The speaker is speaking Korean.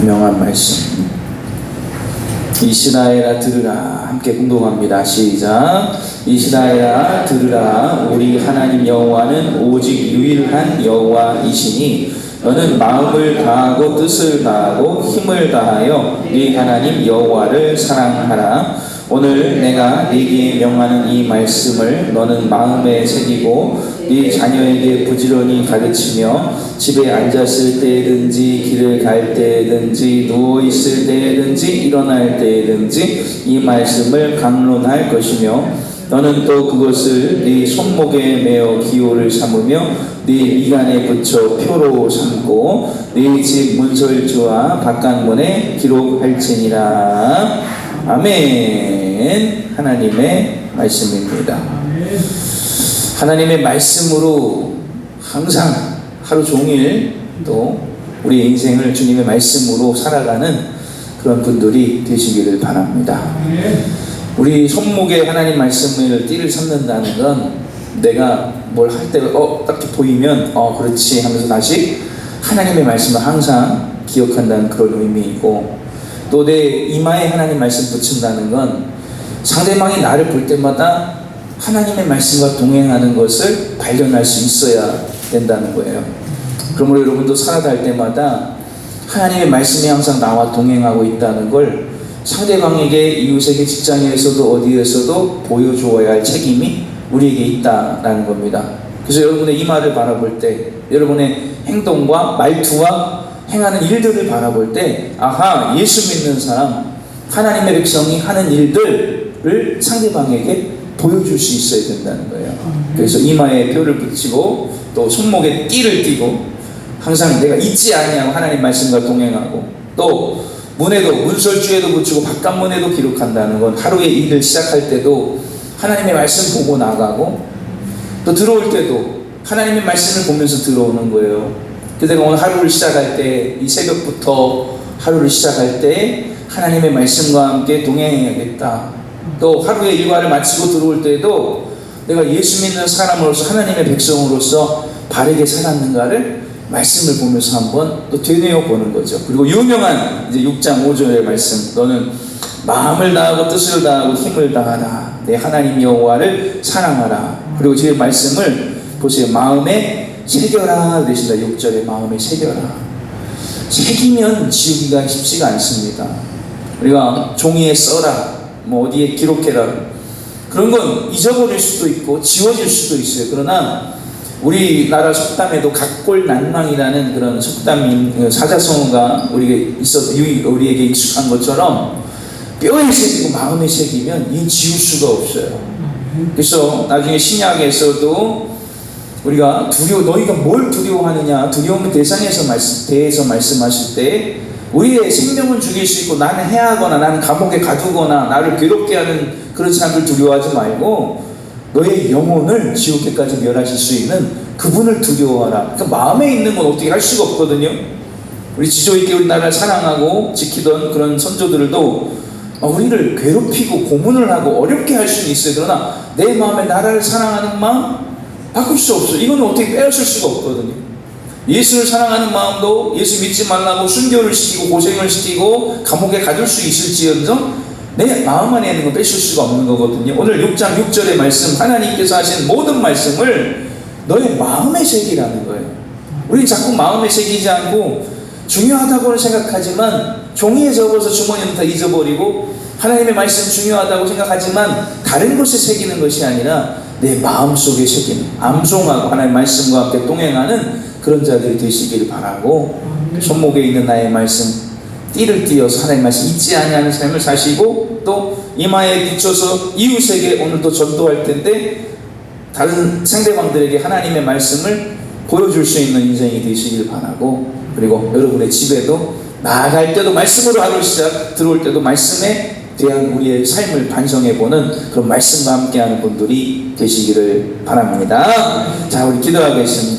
유명한 말씀. 이스라엘아 들으라 함께 공동합니다. 시작. 이스라엘아 들으라 우리 하나님 여호와는 오직 유일한 여호와이시니 너는 마음을 다하고 뜻을 다하고 힘을 다하여 네 하나님 여호와를 사랑하라. 오늘 내가 네게 명하는 이 말씀을 너는 마음에 새기고 네 자녀에게 부지런히 가르치며 집에 앉았을 때든지 길을 갈 때든지 누워 있을 때든지 일어날 때든지 이 말씀을 강론할 것이며 너는 또 그것을 네 손목에 매어 기호를 삼으며 네 미간에 붙여 표로 삼고 네 집 문설주와 바깥문에 기록할지니라. 아멘. 하나님의 말씀입니다. 하나님의 말씀으로 항상 하루 종일 또 우리 인생을 주님의 말씀으로 살아가는 그런 분들이 되시기를 바랍니다. 우리 손목에 하나님 말씀을 띠를 삼는다는 건 내가 뭘 할 때 어, 딱 보이면 어, 그렇지 하면서 다시 하나님의 말씀을 항상 기억한다는 그런 의미이고 또 내 이마에 하나님 말씀 붙인다는 건 상대방이 나를 볼 때마다 하나님의 말씀과 동행하는 것을 발견할 수 있어야 된다는 거예요. 그러므로 여러분도 살아갈 때마다 하나님의 말씀이 항상 나와 동행하고 있다는 걸 상대방에게 이웃에게 직장에서도 어디에서도 보여주어야 할 책임이 우리에게 있다라는 겁니다. 그래서 여러분의 이마를 바라볼 때 여러분의 행동과 말투와 행하는 일들을 바라볼 때 아하 예수 믿는 사람 하나님의 백성이 하는 일들을 상대방에게 보여줄 수 있어야 된다는 거예요. 그래서 이마에 표를 붙이고 또 손목에 띠를 띠고 항상 내가 잊지 아니하고 하나님 말씀과 동행하고 또 문에도 문설주에도 붙이고 바깥문에도 기록한다는 건 하루의 일을 시작할 때도 하나님의 말씀 보고 나가고 또 들어올 때도 하나님의 말씀을 보면서 들어오는 거예요. 그래서 오늘 하루를 시작할 때 이 새벽부터 하루를 시작할 때 하나님의 말씀과 함께 동행해야겠다. 또 하루의 일과를 마치고 들어올 때도 내가 예수 믿는 사람으로서 하나님의 백성으로서 바르게 살았는가를 말씀을 보면서 한번 또 되뇌어 보는 거죠. 그리고 유명한 이제 6장 5절의 말씀. 너는 마음을 다하고 뜻을 다하고 힘을 다하라. 내 하나님 여호와를 사랑하라. 그리고 제 말씀을 보세요. 마음에 새겨라 그러신다. 6절에 마음에 새겨라. 새기면 지우기가 쉽지가 않습니다. 우리가 종이에 써라. 뭐 어디에 기록해라. 그런 건 잊어버릴 수도 있고 지워질 수도 있어요. 그러나 우리나라 속담에도 각골 난망이라는 그런 속담인 사자성어가 우리에게 있어 우리에게 익숙한 것처럼 뼈에 새기고 마음에 새기면 이 지울 수가 없어요. 그래서 나중에 신약에서도 우리가 두려워 너희가 뭘 두려워하느냐 두려움의 대상에서 말씀 대해서 말씀하실 때 우리의 생명을 죽일 수 있고 나는 해하거나 나는 감옥에 가두거나 나를 괴롭게 하는 그런 사람들 두려워하지 말고 너의 영혼을 지옥에까지 멸하실 수 있는 그분을 두려워하라. 그러니까 마음에 있는 건 어떻게 할 수가 없거든요. 우리 지조 있게 우리 나라를 사랑하고 지키던 그런 선조들도 우리를 괴롭히고 고문을 하고 어렵게 할 수는 있어요. 그러나 내 마음에 나라를 사랑하는 마음 바꿀 수 없어. 이건 어떻게 빼앗을 수가 없거든요. 예수를 사랑하는 마음도 예수 믿지 말라고 순교를 시키고 고생을 시키고 감옥에 가둘 수 있을지언정 내 마음 안에 있는 건 뺏을 수가 없는 거거든요. 오늘 6장 6절의 말씀 하나님께서 하신 모든 말씀을 너의 마음에 새기라는 거예요. 우리 자꾸 마음에 새기지 않고 중요하다고는 생각하지만 종이에 적어서 주머니는 다 잊어버리고 하나님의 말씀 중요하다고 생각하지만 다른 곳에 새기는 것이 아니라 내 마음 속에 새기는 암송하고 하나님의 말씀과 함께 동행하는 그런 자들이 되시길 바라고 손목에 있는 나의 말씀 띠를 띄어서 하나님 말씀 잊지 아니하는 삶을 사시고 또 이마에 붙여서 이웃에게 오늘도 전도할 텐데 다른 상대방들에게 하나님의 말씀을 보여줄 수 있는 인생이 되시길 바라고 그리고 여러분의 집에도 나아갈 때도 말씀으로 하루 시작 들어올 때도 말씀에 대한 우리의 삶을 반성해보는 그런 말씀과 함께하는 분들이 되시기를 바랍니다. 자 우리 기도하겠습니다.